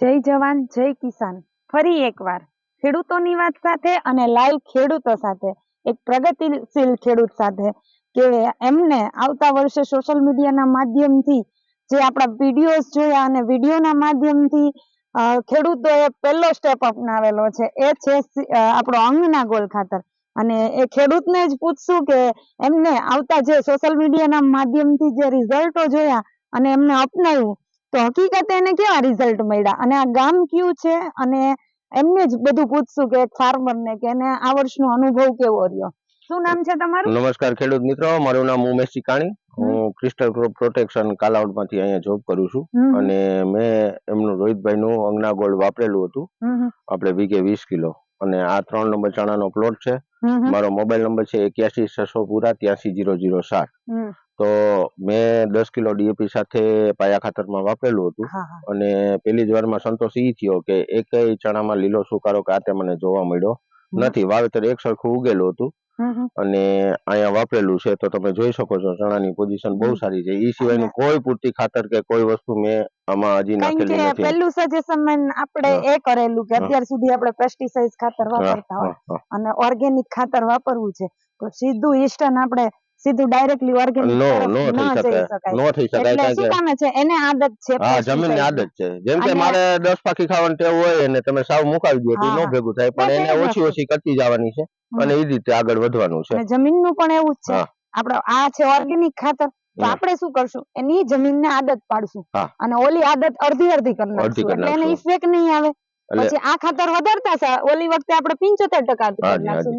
જય જવાન, જય કિસાન. ફરી એકવાર ખેડૂતોની વાત સાથે અને લાઈવ ખેડૂતો સાથે, એક પ્રગતિશીલ ખેડૂત સાથે કે એમને આવતા વર્ષે સોશિયલ મીડિયાના માધ્યમથી જે આપણા વિડીયોઝ જોયા અને વિડીયોના માધ્યમથી ખેડૂતોએ પહેલો સ્ટેપ અપનાવેલો છે. એ છે આપણો અંગના ગોલ ખાતર. અને એ ખેડૂતને જ પૂછશું કે એમને આવતા જે સોશિયલ મીડિયાના માધ્યમથી જે રિઝલ્ટો જોયા અને એમને અપનાવ્યું તો હકીકતે એને કેવા રિઝલ્ટ મળ્યા? અને આ ગામ કયું છે? અને એમને જ બધું પૂછશું કે ફાર્મર ને કે એને આ વર્ષનો અનુભવ કેવો રહ્યો? શું નામ છે તમારું? નમસ્કાર ખેડૂત મિત્રો મારું નામ ઉમેશ ચિકાણી હું ક્રિસ્ટલ ક્રોપ પ્રોટેક્શન કાલાવડમાંથી અહીંયા જોબ કરું છું. અને મેં એમનું રોહિતભાઈ નું અંગના ગોલ્ડ વાપરેલું હતું. આપણે વીઘે વીસ કિલો. અને આ ત્રણ નંબર ચણાનો પ્લોટ છે. મારો મોબાઈલ નંબર છે એક્યાસી છસો પૂરા ત્યાસી જીરો જીરો સાત. તો મેં દસ કિલો ડીએપી સાથે પાયા ખાતરમાં વાપરેલું હતું. અને પેલી જ વારમાં સંતોષ ઈ થયો કે એકેય ચણામાં લીલો સુકારો કે આ તે મને જોવા મળ્યો નથી. વાવેતર એક સરખું ઉગેલું હતું. અને અહીંયા વાપરેલું છે તો તમે જોઈ શકો છો ચણાની પોઝિશન બહુ સારી છે. ઈ સિવાયનું કોઈ પૂરતી ખાતર કે કોઈ વસ્તુ મેં આમાં હજી નાખેલી નથી. પેલું સજેશન આપણે એ કરેલું કે અત્યાર સુધી આપણે પેસ્ટિસાઇડ ખાતર વાપરતા હોય. અને ઓર્ગેનિક ખાતર વાપરવું છે. તો સીધું ઈસ્ટર્ન આપણે સીધું ડાયરેક્ટલી ઓર્ગેનિક નો નો થઈ શકે શકાય. નો થઈ શકાય એટલે શું કામ છે એને આદત છે હા જમીનની આદત છે. જેમ કે મારે દસ પાકી ખાવાની ટેવ હોય અને તમે સાવ મુકાવી દો તો નો ભેગું થાય પણ એને ઓછી ઓછી કરતી જવાની છે અને એ રીતે આગળ વધવાનું છે. જમીનનું પણ એવું જ છે. આપણે આ છે ઓર્ગેનિક ખાતર. તો આપણે શું કરશું? એની જમીનને આદત પાડશું. અને ઓલી આદત અડધી અડધી કરી નાખશું. એટલે એને ઇફેક્ટ નહીં આવે. પછી આ ખાતર વધારતા છે. ઓલી વખતે આપણે 75% ટકા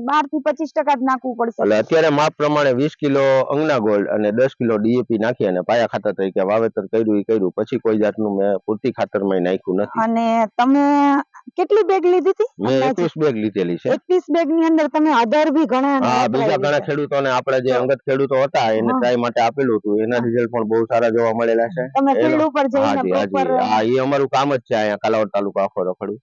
બારથી પચીસ ટકા જ નાખવું પડશે. એટલે અત્યારે માપ પ્રમાણે વીસ કિલો અંગના ગોલ્ડ અને દસ કિલો ડીએપી નાખી અને પાયા ખાતર તરીકે વાવેતર કર્યું એ કર્યું. પછી કોઈ જાતનું મેં પૂરતી ખાતરમાં નાખ્યું નથી. અને તમે કેટલી બેગ લીધી હતી મેં એકવીસ બેગ લીધેલી છે. એકવીસ બેગની અંદર તમે અધર બી ઘણા હા બીજા ઘણા. ખેડૂતોને આપણા જે અંગત ખેડૂતો હતા એને ટ્રાય માટે આપેલું હતું. એના રિઝલ્ટ પણ બહુ સારા જોવા મળેલા છે. તમે ફિલ્ડ ઉપર જઈને હા એ અમારું કામ જ છે અહીંયા કાલાવડ તાલુકા આખો રખડું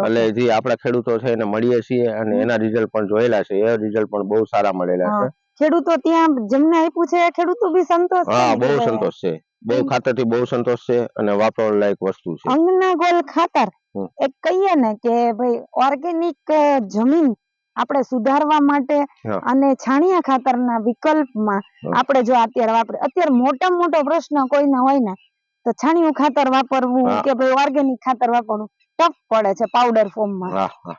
એટલે જે આપણા ખેડૂતો છે એને મળીએ છીએ અને એના રિઝલ્ટ પણ જોયેલા છે. એ રિઝલ્ટ પણ બહુ સારા મળેલા છે. ખેડૂતો ત્યાં જેમને આપ્યું છે એ ખેડૂતો બી સંતોષ હા બહુ સંતોષ છે. બહુ ખાતરથી બહુ સંતોષ છે અને વાપરવા લાયક વસ્તુ છે. અંગના ગોલ ખાતર. એક કહીએ ને કે ભાઈ ઓર્ગેનિક જમીન આપણે સુધારવા માટે અને છાણિયા ખાતરના વિકલ્પમાં આપણે જો અત્યારે વાપરે અત્યારે મોટા મોટો પ્રશ્ન કોઈને હોય ને તો છાણિયું ખાતર વાપરવું કે ભાઈ ઓર્ગેનિક ખાતર વાપરવું ટફ પડે છે પાવડર ફોર્મમાં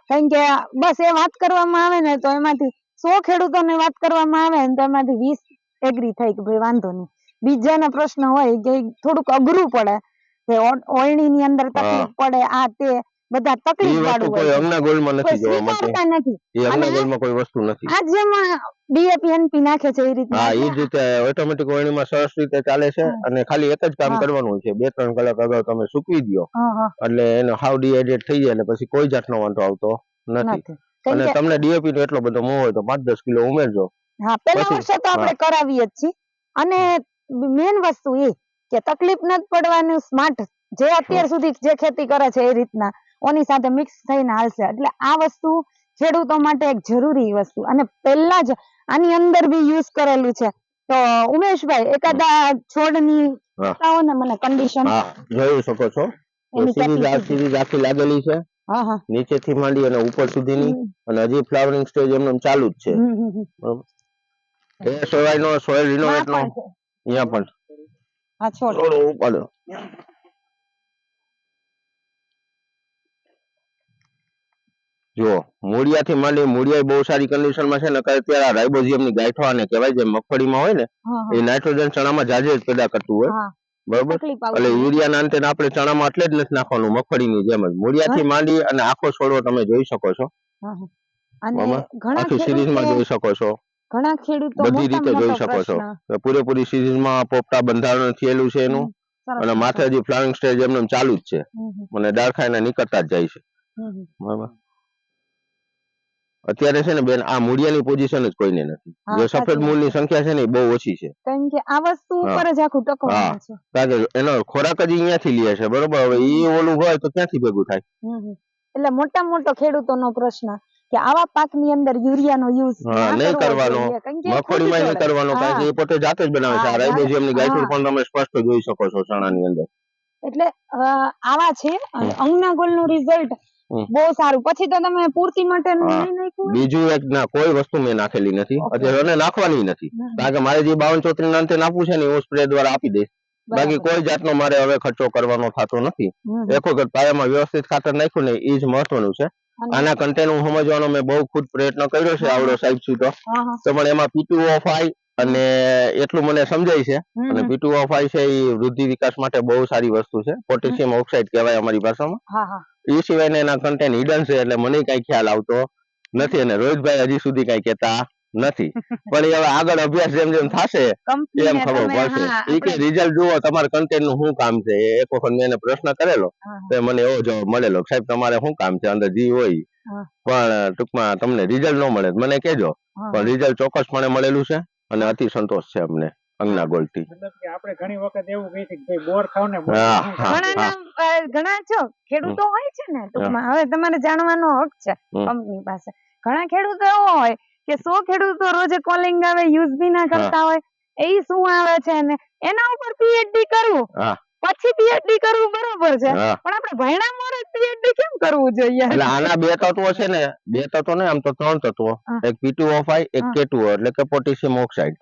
કારણ કે બસ એ વાત કરવામાં આવે ને તો એમાંથી સો ખેડૂતોને વાત કરવામાં આવે ને તો એમાંથી વીસ એગ્રી થાય કે ભાઈ વાંધો નહીં. બીજાના પ્રશ્ન હોય કે થોડુંક અઘરું પડે કે ઓળણી ની અંદર તકલીફ પડે આ તે બધા તકલીફ વાળું કોઈ હોય છે. ગોળમાં નથી જોવા મળતી. નથી. એ અંગના ગોળમાં કોઈ વસ્તુ નથી. આ જેમાં ડીએપી એનપી નાખે છે એ રીતના હા એ જ રીતે ઓટોમેટિક વળણીમાં સરસ રીતે ચાલે છે અને ખાલી એક જ કામ હા. કરવાનું છે. બે ત્રણ કલાક અગાઉ તમે સૂકવી દો એટલે એનો હાવ ડિહાઇડ્રેટ થઈ જાય એટલે પછી કોઈ જાતનો વાંધો આવતો નથી. નથી. અને તમને ડીએપી નો એટલો બધો મોહ હોય તો પાંચ દસ કિલો ઉમેરજો. હા પેલા વર્ષે તો આપણે કરાવીએ જ છીએ. અને મેન વસ્તુ એ કે તકલીફ નથી પડવાનું સ્માર્ટ જે અત્યાર સુધી જે ખેતી કરે છે એ રીતના ઓની સાથે મિક્સ થઈને હાલશે. એટલે આ વસ્તુ ખેડૂતો માટે એક જરૂરી વસ્તુ. અને પહેલા જ આની અંદર બી યુઝ કરેલું છે. તો ઉમેશભાઈ એકાદા છોડની બતાવો ને મને કન્ડિશન જોઈ શકો છો. સિરીઝ આ capacity. આખી લાગેલી છે. હા હા. નીચેથી માંડી અને ઉપર સુધીની. અને હજી ફ્લાવરિંગ સ્ટેજ એમને ચાલુ જ છે. હમ. એ સોય નો સોયમાં રિનોવેટ નો પણ છે. અહીંયા પણ. હા છોડ. થોડો ઉપાડો? જો મૂળિયાથી માંડી મૂળિયા બહુ સારી કન્ડિશનમાં છે ને અત્યારે આ રાઇબોઝિયમની ગાંઠો આને કહેવાય જે મગફળીમાં હોય ને એ નાઇટ્રોજન ચણામાં જાજે જ પેદા કરતું હોય. બરોબર? એટલે યુરિયા ના અંતે આપણે ચણામાં એટલે જ નથી નાખવાનું મગફળીની જેમ જ. મૂળિયાથી માંડી અને આખો છોડવો તમે જોઈ શકો છો. અને ઘણા સિરીઝમાં જોઈ શકો છો. ઘણા ખેડૂતો બધી રીતે જોઈ શકો છો. પૂરેપૂરી સિરીઝમાં પોપટા બંધારણ થયેલું છે એનું. અને સરસ. ફ્લાઇંગ સ્ટેજ એમને ચાલુ જ છે. અને ડાળખા એના નીકળતા જ જાય છે. બરાબર. અત્યારે છે ને બેન આ મૂળિયાની પોઝિશન જ કોઈને નથી. જો સફેદ મૂળ મૂળની સંખ્યા છે ને એ બહુ ઓછી છે. કારણ કે આ વસ્તુ ઉપર જ આખું ટકવાનું છે. કારણ કે એનો ખોરાક જ અહીંયાથી લે છે બરોબર? હવે ઈ ઓલું હોય તો ક્યાંથી ભેગું થાય. એટલે મોટા મોટો ખેડૂતોનો પ્રશ્ન. કે આવા પાકની અંદર યુરિયાનો યુઝ નહીં કરવાનો. મગફળીમાં નહીં કરવાનો કારણ કે એ પોતે જાતે જ બનાવે છે. આ રાઇબોઝિયમની હા. પણ તમે સ્પષ્ટ જોઈ શકો છો ચણાની અંદર. એટલે આવા છે અને અંગના ગોળનું રિઝલ્ટ બહુ સારું. પછી તો તમે પૂર્તિ માટે? બીજું એક ના કોઈ વસ્તુ મેં નાખેલી નથી. અત્યારે નાખવાની નથી. કારણ કે મારે જે બાવન ચોત્રીસ અંતે નાખવું છે ને હું સ્પ્રે દ્વારા આપી દઈશ. બાકી કોઈ જાતનો મારે હવે ખર્ચો કરવાનો થતો નથી. એક વખત પાયામાં વ્યવસ્થિત ખાતર નાખ્યું ને એ જ મહત્વનું છે. આના કન્ટેન્ટ હું સમજવાનો મેં બહુ ખુદ પ્રયત્ન કર્યો છે. આવડો સાહેબ સીધો. તો. પણ એમાં પીટુ ઓફ આઈ અને એટલું મને સમજાય છે. અને પીટુ ઓફ આઈ છે એ વૃદ્ધિ વિકાસ માટે બહુ સારી વસ્તુ છે. પોટેશિયમ ઓક્સાઇડ કહેવાય અમારી ભાષામાં. એ સિવાયના એના કન્ટેન્ટ હિડન છે એટલે મને કઈ ખ્યાલ આવતો નથી. અને રોહિતભાઈ હજી સુધી કઈ કહેતા નથી. પણ એ હવે આગળ અભ્યાસ જેમ જેમ થશે એમ ખબર પડશે. એ કે રિઝલ્ટ જુઓ તમારા કન્ટેન્ટનું શું કામ છે? એક વખત મેં એને પ્રશ્ન કરેલો તો મને એવો જવાબ મળેલો સાહેબ તમારે શું કામ છે? અંદર જી હોય. પણ ટૂંકમાં તમને રિઝલ્ટ ન મળે મને કેજો પણ રિઝલ્ટ ચોક્કસપણે મળેલું છે અને અતિ સંતોષ છે અમને અંગના થી આપણે ઘણી વખત એવું કહી છે કે બોર ખાવ ને ઘણા છો ખેડૂતો હોય છે ને ટૂંકમાં હવે તમારે જાણવાનો હક છે કંપની પાસે. ઘણા ખેડૂતો એવો હોય કે સો ખેડૂતો રોજે કોલિંગ આવે યુઝ બી ના કરતા હોય એ શું આવે છે ને એના ઉપર પીએચડી કરવું. પછી પીએચડી કરવું બરોબર છે. પણ આપણે ભણ્યા મોરે પીએચડી કેમ કરવું જોઈએ? એટલે આના બે તત્વો છે ને બે તત્વો ને આમ તો ત્રણ તત્વો. એક પીટુઓ ફાઈ એક હા. કેટુઓ એટલે કે પોટેશિયમ ઓક્સાઇડ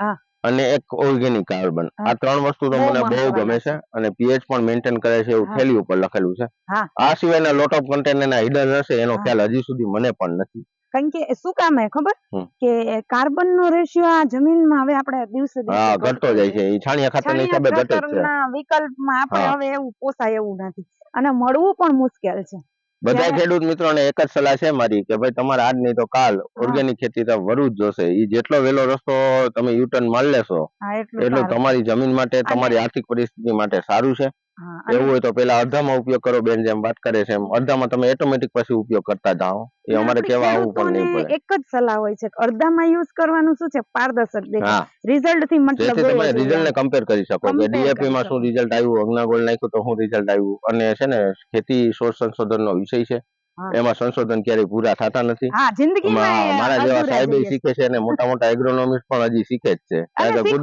અને એક ઓર્ગેનિક કાર્બન આ ત્રણ વસ્તુ તો મને બહુ ગમે છે. અને પીએચ પણ મેન્ટેન કરે છે એવું થેલી ઉપર લખેલું છે. આ સિવાયના લોટ ઓફ કન્ટેન્ટ એના હિડન હશે એનો ખ્યાલ હજી સુધી મને પણ નથી. કારણ કે શું કામ હે ખબર? કે કાર્બન નો રેશિયો આ જમીનમાં હવે આપણે દિવસે દિવસે ઘટતો જાય છે. છાણિયા ખાતરના હિસાબે ઘટે છે. વિકલ્પમાં આપણે હવે એવું પોસાય એવું નથી. અને મળવું પણ મુશ્કેલ છે. બધા ખેડૂત ખેડૂત મિત્રોને એક જ સલાહ છે મારી કે ભાઈ તમારે આજ નહીં તો કાલ ઓર્ગેનિક ખેતી તરફ વરવું જ જોશે. એ જેટલો વહેલો રસ્તો તમે યુટર્ન મારી લેશો એટલું તમારી જમીન માટે તમારી આર્થિક પરિસ્થિતિ માટે સારું છે. એવું હોય તો પેલા અડધામાં ઉપયોગ કરો બેન જેમ વાત કરે છે એમ. અડધામાં તમે ઓટોમેટિક પછી ઉપયોગ કરતા જાઓ. એ અમારે કેવા આવું પણ નહીં પડે. એક જ સલાહ હોય છે અડધામાં યુઝ કરવાનું શું છે? પારદર્શક દેખાય. રિઝલ્ટથી મતલબ જેથી તમે રિઝલ્ટ ને કમ્પેર કરી શકો કે ડીએપી માં શું રિઝલ્ટ આવ્યું અગ્નાગોળ નાખ્યું તો શું રિઝલ્ટ આવ્યું. અને છે ને ખેતી શોધ સંશોધન નો વિષય છે. એમાં સંશોધન ક્યારેય પૂરા થતા નથી મારા જેવા સાહેબ. શીખે છે અને મોટા મોટા એગ્રોનોમિસ્ટ પણ હજી શીખે જ છે કારણ કે.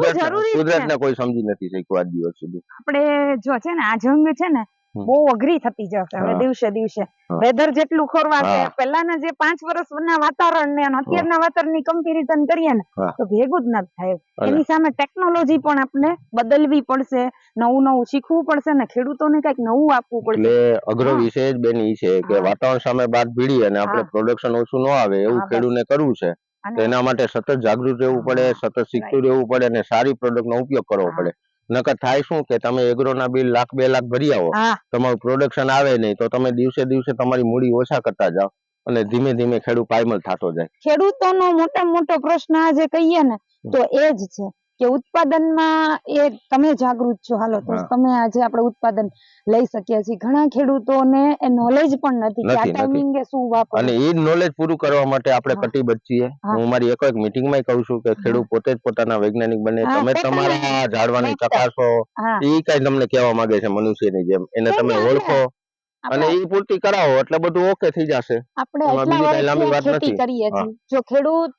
કુદરત ને કોઈ સમજી નથી શીખવા દિવસ સુધી આપણે જો છે ને આ જંગ છે ને. બહુ અઘરી થતી જશે હવે દિવસે દિવસે. વેધર જેટલું ખોરવાશે. પહેલાના જે પાંચ વર્ષના વાતાવરણ ને અત્યારના વાતાવરણની કમ્પેરિઝન કરીએ ને. તો ભેગું જ નથી થાય. એની સામે ટેકનોલોજી પણ આપણે બદલવી પડશે નવું નવું શીખવું પડશે ને ખેડૂતોને કંઈક નવું આપવું પડશે. એટલે અઘરો. વિષય જ બેન ઈ છે કે વાતાવરણ સામે બાદ ભીડી અને આપણે પ્રોડક્શન ઓછું ન આવે એવું. ખેડૂતને કરવું છે. તો એના માટે સતત જાગૃત રહેવું પડે સતત શીખતું રહેવું પડે અને સારી પ્રોડક્ટ નો ઉપયોગ કરવો પડે. નકર થાય શું કે તમે એગ્રોના બિલ લાખ બે લાખ ભરી આવો? તમારું પ્રોડક્શન આવે નહીં તો તમે દિવસે દિવસે તમારી મૂડી ઓછા કરતા જાઓ અને ધીમે ધીમે ખેડૂત પાયમલ થતો જાય. ખેડૂતોનો મોટા મોટો પ્રશ્ન આજે કહીએ ને તો એ જ છે. કે ઉત્પાદનમાં એ તમે જાગૃત છો. હાલો તો તમે આજે આપણે ઉત્પાદન લઈ શકીએ છીએ. ઘણા ખેડૂતોને એ નોલેજ પણ નથી કે આ. ટાઈમિંગે શું વાપરવું અને એ નોલેજ પૂરું કરવા માટે આપણે. કટિબદ્ધ છીએ હું. મારી એક એક મીટિંગમાં કહું છું કે ખેડૂત પોતે જ પોતાના વૈજ્ઞાનિક બને. તમે તમારા ઝાડવાની ચકાસો. એ કઈ તમને કહેવા માંગે છે મનુષ્યની જેમ. એને તમે ઓળખો. અને એ પૂર્તિ કરાવો એટલે બધું ઓકે થઈ જશે. આપણે એટલા વર્ષથી ખેતી કરીએ છીએ. જો ખેડૂત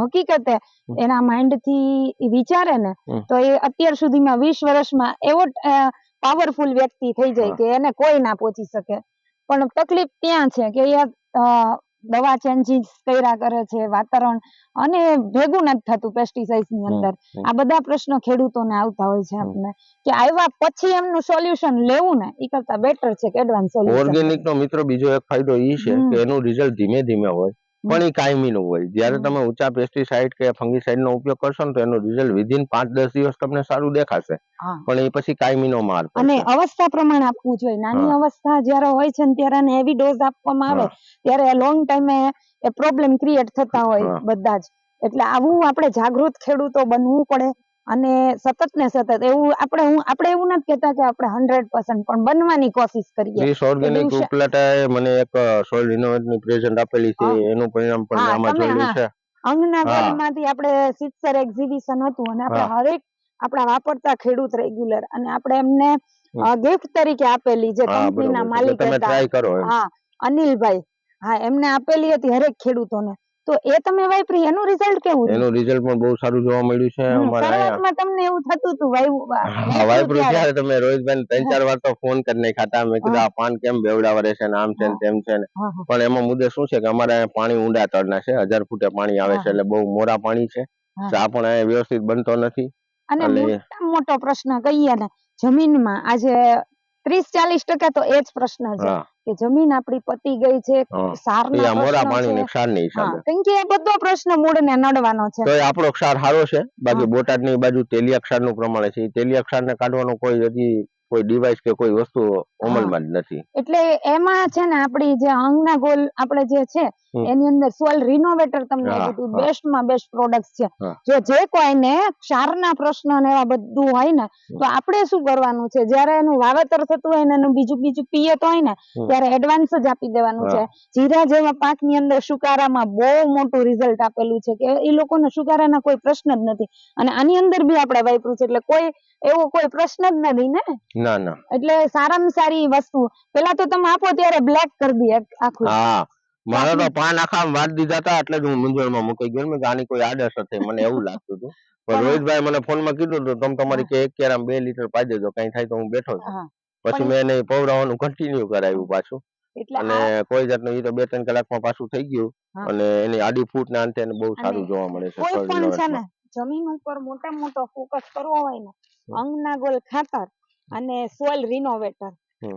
હકીકતે એના માઇન્ડથી વિચારે ને તો એ અત્યાર સુધીમાં વીસ વર્ષમાં એવો પાવરફુલ વ્યક્તિ થઈ જાય કે એને કોઈ ના પહોંચી શકે. પણ તકલીફ ત્યાં છે કે એ દવા ચેન્જીસ કર્યા કરે છે વાતાવરણ અને ભેગું નથી થતું પેસ્ટિસાઇડની અંદર. આ બધા પ્રશ્નો ખેડૂતોને આવતા હોય છે. આપણે કે આવ્યા પછી એમનું સોલ્યુશન લેવું ને એ કરતા બેટર છે કે એડવાન્સ સોલ્યુશન ઓર્ગેનિક નો મિત્રો બીજો એક ફાયદો એ છે કે એનું રિઝલ્ટ ધીમે ધીમે હોય. પણ એ કાયમી નું હોય. જ્યારે તમે ઊંચા પેસ્ટિસાઇડ કે ફંગીસાઇડ નો ઉપયોગ કરશો ને તો એનું રિઝલ્ટ વિધિન પાંચ દસ દિવસ તમને સારું દેખાશે. પણ એ પછી કાયમી નો માર અને અવસ્થા પ્રમાણે આપવું જોઈએ. નાની અવસ્થા જ્યારે હોય છે ને ત્યારે હેવી ડોઝ આપવામાં આવે ત્યારે લોંગ ટાઈમે એ પ્રોબ્લેમ ક્રિએટ થતા હોય બધા જ. એટલે આવું આપણે જાગૃત ખેડૂતો બનવું પડે. અને સતત ને સતત એવું આપણે હું આપણે એવું નથી કહેતા કે આપણે હંડ્રેડ પર્સન્ટ પણ બનવાની કોશિશ કરીએ. ક્રિસ ઓર્ગેનિક ઉપલાટાએ મને એક સોઇલ ઇનોવેટની પ્રેઝન્ટ આપેલી છે એનું પરિણામ પણ આમાં જોયેલું છે. અંગના આપણે સિત્સર એક્ઝિબિશન હતું અને આપણે હરેક આપણા વાપરતા ખેડૂત રેગ્યુલર અને આપણે એમને ગિફ્ટ તરીકે આપેલી જે કંપનીના માલિક હતા. હા અનિલભાઈ. હા એમને આપેલી હતી હરેક ખેડૂતોને. તો એ તમે વાપરી એનું રિઝલ્ટ કેવું એનું રિઝલ્ટ પણ બહુ સારું જોવા મળ્યું છે. અમારા અહીંયા તમને એવું થતું હતું વાયુ- વા- હા વાપર્યું વાપર્યું ત્યારે. તમે રોહિતભાઈ ત્રણ ચાર વાર તો ફોન કરી નાખ્યા હતા. મેં કીધું આ પાન કેમ બેવડાવા રહેશે ને? આમ છે ને તેમ છે ને. પણ એમાં મુદ્દે શું છે કે અમારે પાણી ઊંડા તળના છે. હજાર ફૂટે પાણી આવે છે એટલે બહુ મોરા પાણી છે. ચા પણ અહીંયા વ્યવસ્થિત બનતો નથી. અને મોટો પ્રશ્ન કહીએ ને જમીનમાં આજે ત્રીસ ચાલીસ ટકા તો એ જ પ્રશ્ન છે. કે જમીન આપણી પતી ગઈ છે સારના મોરા પાણી ક્ષારની હિસાબે કેમ કે બધો પ્રશ્ન મૂળને નડવાનો છે. તો આપણો ક્ષાર સારો છે? બાકી બોટાદ બોટાદની બાજુ તેલિયા ક્ષારનું પ્રમાણ છે. તેલિયા ક્ષારને કાઢવાનો કોઈ હજી કોઈ ડિવાઇસ કે કોઈ વસ્તુ અમલમાં જ નથી. એટલે એમાં છે ને આપણી જે અંગના ગોલ આપણે જે છે એની અંદર સોલ રિનોવેટર તમને કીધું બેસ્ટમાં બેસ્ટ પ્રોડક્ટ છે. જો જે કોઈને ક્ષારના પ્રશ્ન ને એવા બધું હોય ને તો આપણે શું કરવાનું છે? જ્યારે એનું વાવેતર થતું હોય ને એનું બીજું બીજું પિયત હોય ને ત્યારે એડવાન્સ જ આપી દેવાનું છે. જીરા જેવા પાકની અંદર સુકારામાં બહુ મોટું રિઝલ્ટ આપેલું છે કે એ લોકોને સુકારાના કોઈ પ્રશ્ન જ નથી. અને આની અંદર બી આપણે વાપર્યું છે. એટલે કોઈ એવો કોઈ પ્રશ્ન જ નથી ને. ના ના. એટલે સારામાં સારી વસ્તુ. પેલા તો તમે આપો ત્યારે બ્લેક કરી દે આખું. હા. મારા તો પાન આખા વાટ દીધા હતા એટલે હું મૂંઝવણમાં મૂકી ગયો મેં આની કોઈ આડસ થઈ મને એવું લાગતું હતું. પણ રોહિતભાઈ મને ફોનમાં કીધું હતું તમે તમારી કે એક કેરામ બે લીટર પાઈ દેજો કઈ થાય તો હું બેઠો છું. પછી મેં એને પવરાવાનું કન્ટિન્યુ કરાવ્યું પાછું. એટલે અને કોઈ જાતનું એ તો બે ત્રણ કલાકમાં પાછું થઈ ગયું. અને એની આડી ફૂટ ના અંતે બહુ સારું જોવા મળે છે. જમીન ઉપર મોટા મોટો ફોકસ કરવો હોય ને અંગના ગોલ ખાતર અને સોઇલ રિનોવેટર.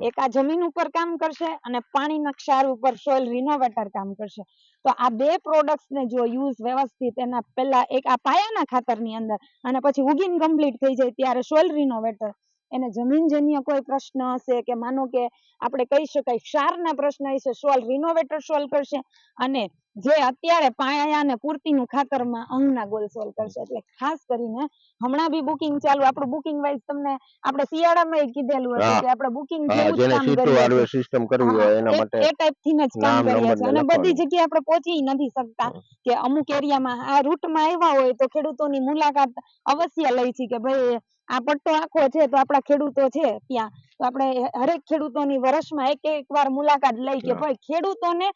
એક આ જમીન ઉપર કામ કરશે અને પાણીના ક્ષાર ઉપર સોઇલ રિનોવેટર કામ કરશે. તો આ બે પ્રોડક્ટ્સ ને જો યુઝ વ્યવસ્થિત એના પહેલા એક આ પાયાના ખાતરની અંદર અને પછી ઉગીન કમ્પ્લીટ થઈ જાય ત્યારે સોઇલ રિનોવેટર. એને જમીનજન્ય કોઈ પ્રશ્ન હશે કે માનો કે આપણે કહી શકાય ક્ષારના પ્રશ્ન હશે સોલ્વ રિનોવેટર સોલ્વ કરશે અને જે અત્યારે પાયા અને પૂર્તિનું ખાતરમાં અંગના ગોલ સોલ્વ કરશે. એટલે ખાસ કરીને હમણાં બી બુકિંગ ચાલુ આપણું બુકિંગ વાઇઝ તમને આપણે શિયાળામાં કીધેલું હતું કે આપણે બુકિંગ જેવું. સિસ્ટમ કરવી હોય એના માટે એ ટાઈપથી જ કામ કરીએ છીએ. અને બધી જગ્યાએ આપણે પહોંચી નથી શકતા કે અમુક એરિયામાં આ રૂટમાં આવ્યા હોય તો ખેડૂતોની મુલાકાત અવશ્ય લઈ છે કે ભાઈ આ પટ્ટો આખો છે તો આપણા ખેડૂતો છે ત્યાં. તો આપણે હરેક ખેડૂતોની વર્ષમાં એક એક વાર મુલાકાત લઈ કે ભાઈ ખેડૂતોને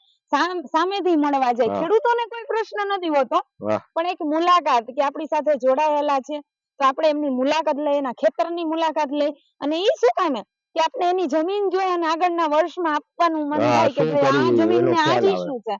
સામેથી મળવા જાય. ખેડૂતોને કોઈ પ્રશ્ન નથી હોતો પણ એક મુલાકાત કે આપણી સાથે જોડાયેલા છે. તો આપણે એમની મુલાકાત લઈ એના ખેતરની મુલાકાત લઈ અને ઈ શું કામે કે આપણે એની જમીન જોઈ અને આગળના વર્ષમાં આપવાનું મન થાય કે આ જમીન ને ખ્યાલ શું છે?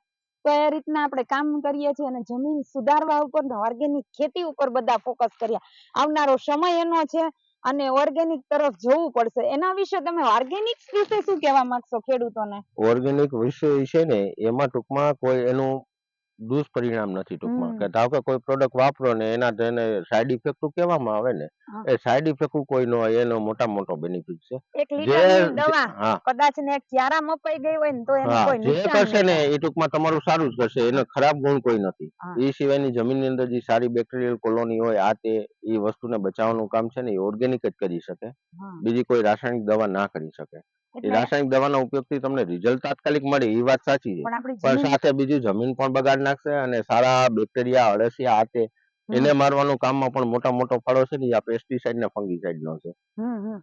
તો એ રીતના આપણે કામ કરીએ છીએ અને જમીન સુધારવા ઉપર ઓર્ગેનિક ખેતી ઉપર બધા ફોકસ કર્યા. આવનારો સમય એનો છે અને ઓર્ગેનિક તરફ જવું પડશે. એના વિશે તમે ઓર્ગેનિક વિશે શું કહેવા માંગશો ખેડૂતોને? ઓર્ગેનિક વિશે છે ને, એમાં ટૂંકમાં કોઈ એનું દુષ્પરિણામ નથી ટૂંકમાં. કે ધારો કે કોઈ પ્રોડક્ટ વાપરો ને એના તેને સાઈડ ઇફેક્ટ કહેવામાં આવે ને એ સાઈડ ઇફેક્ટ કોઈ નો હોય એનો મોટા મોટો બેનિફિટ છે. જે દવા કદાચ ને એક ક્યારા મપાઈ ગઈ હોય ને તો એને કોઈ જે કરશે ને એ ટૂંકમાં તમારું સારું જ કરશે એનો ખરાબ ગુણ કોઈ નથી. એ સિવાયની જમીનની અંદર જે સારી બેક્ટેરિયલ કોલોની હોય આ તે એ વસ્તુને બચાવવાનું કામ છે ને એ ઓર્ગેનિક જ કરી શકે. બીજી કોઈ રાસાયણિક દવા ના કરી શકે. એ એટલે રાસાયણિક દવાના ઉપયોગથી તમને રિઝલ્ટ તાત્કાલિક મળે એ વાત સાચી છે. પણ સાથે બીજું જમીન પણ બગાડ નાખશે અને સારા બેક્ટેરિયા અળસિયા આ તે એને મારવાનું કામમાં પણ મોટા મોટો ફાળો છે ને આ પેસ્ટિસાઇડ ને ફંગીસાઇડ નો છે. હમ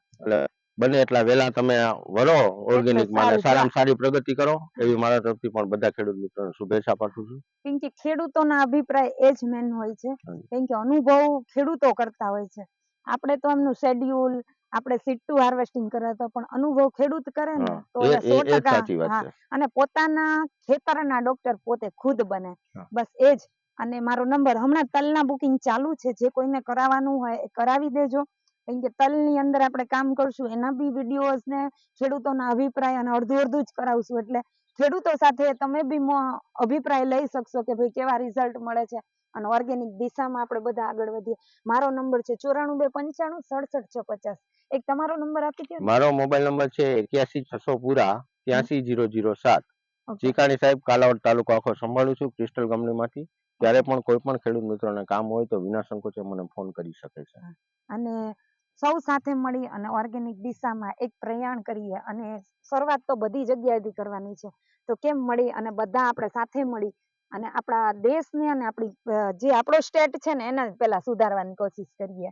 બને એટલા વહેલા તમે વરો ઓર્ગેનિકમાં સારામાં સારી પ્રગતિ કરો. એવી મારા તરફથી પણ બધા ખેડૂત મિત્રોને શુભેચ્છા પાઠવું છું. કેમ કે ખેડૂતોના અભિપ્રાય એ જ મેન હોય છે. કેમ કે અનુભવ ખેડૂતો કરતા હોય છે. આપણે તો એમનું શેડ્યુલ આપણે સીટ હાર્વેસ્ટિંગ કરે તો પણ અનુભવ ખેડૂત કરે ને તો સો ટકા અને પોતાના ખેતરના ડોક્ટર પોતે ખુદ બને. બસ એ જ. અને મારો નંબર હમણાં તલના બુકિંગ ચાલુ છે. જે કોઈને કરાવવાનું હોય એ કરાવી દેજો. કેમ કે તલની અંદર આપણે કામ કરશું એના બી વિડીયોઝ ને ખેડૂતોના અભિપ્રાય અને અડધું અડધું જ કરાવશું. એટલે ખેડૂતો સાથે તમે બી અભિપ્રાય લઈ શકશો કે ભાઈ કેવા રિઝલ્ટ મળે છે. અને ઓર્ગેનિક દિશામાં આપણે બધા આગળ વધીએ. મારો નંબર છે ચોરાણું બે પંચાણું સડસઠ છ પચાસ એક તમારો નંબર આપી દો મારો મોબાઈલ નંબર છે એક્યાસી છસો પૂરા ત્યાંસી જીરો જીરો સાત. ચીકાણી સાહેબ કાલાવડ તાલુકો આખો સંભાળું છું ક્રિસ્ટલ કંપનીમાંથી ત્યારે પણ કોઈ પણ ખેડૂત મિત્રોને કામ હોય તો વિના સંકોચે મને ફોન કરી શકે છે. અને સૌ સાથે મળી અને ઓર્ગેનિક દિશામાં એક પ્રયાણ કરીએ અને શરૂઆત તો બધી જગ્યાએથી કરવાની છે. તો કેમ મળી અને બધા આપણે સાથે મળી અને આપણા દેશને અને આપણી જે આપણો સ્ટેટ છે ને એને પેલા સુધારવાની કોશિશ કરીએ.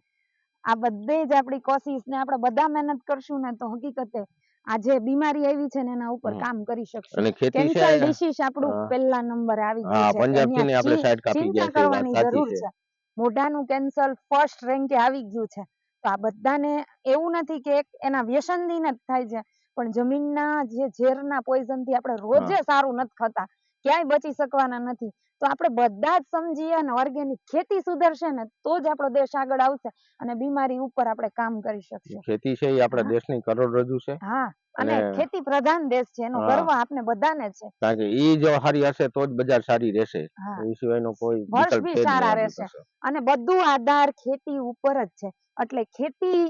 આ બધે જ આપણી કોશિશ ને આપણે બધા મહેનત કરશું ને તો હકીકતે આજે બીમારી આવી છે ને એના ઉપર કામ કરી શકશું. અને ખેતી છે ડિસીઝ આપણું. પહેલા નંબરે આવી ગયું છે. પંજાબથી ને આપણે કાપી ગયા છે, વાત કરવાની સાચી જરૂર છે. મોઢાનું કેન્સર ફર્સ્ટ રેન્કે આવી ગયું છે. તો આ બધાને એવું નથી કે એના વ્યસનથી જ થાય છે. પણ જમીનના જે ઝેરના પોઈઝનથી આપણે રોજે સારું નથી ખાતા. ક્યાંય બચી શકવાના નથી. તો આપણે બધા જ સમજીએ અને ઓર્ગેનિક ખેતી સુધરશે ને તો જ આપણો દેશ આગળ આવશે અને બીમારી ઉપર આપણે કામ કરી શકશું ખેતી છે એ આપણા દેશની કરોડરજ્જુ છે. હા અને ખેતી પ્રધાન દેશ છે એનો ગર્વ આપણે બધાને છે. કારણ કે ઈ જો સારી હશે તો જ બજાર સારી રહેશે. એ સિવાયનો કોઈ વર્ષ વિકલ્પ બી સારા રહેશે. અને બધું આધાર ખેતી ઉપર જ છે. એટલે ખેતી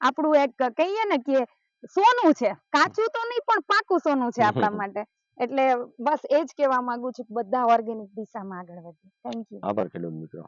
આપણું એક કહીએ ને કે સોનું છે. કાચું તો નહીં પણ પાકું સોનું છે આપણા માટે. એટલે બસ એ જ કહેવા માંગુ છું કે બધા ઓર્ગેનિક દિશામાં આગળ વધીએ થેન્ક યુ આભાર ખેડૂત મિત્રો.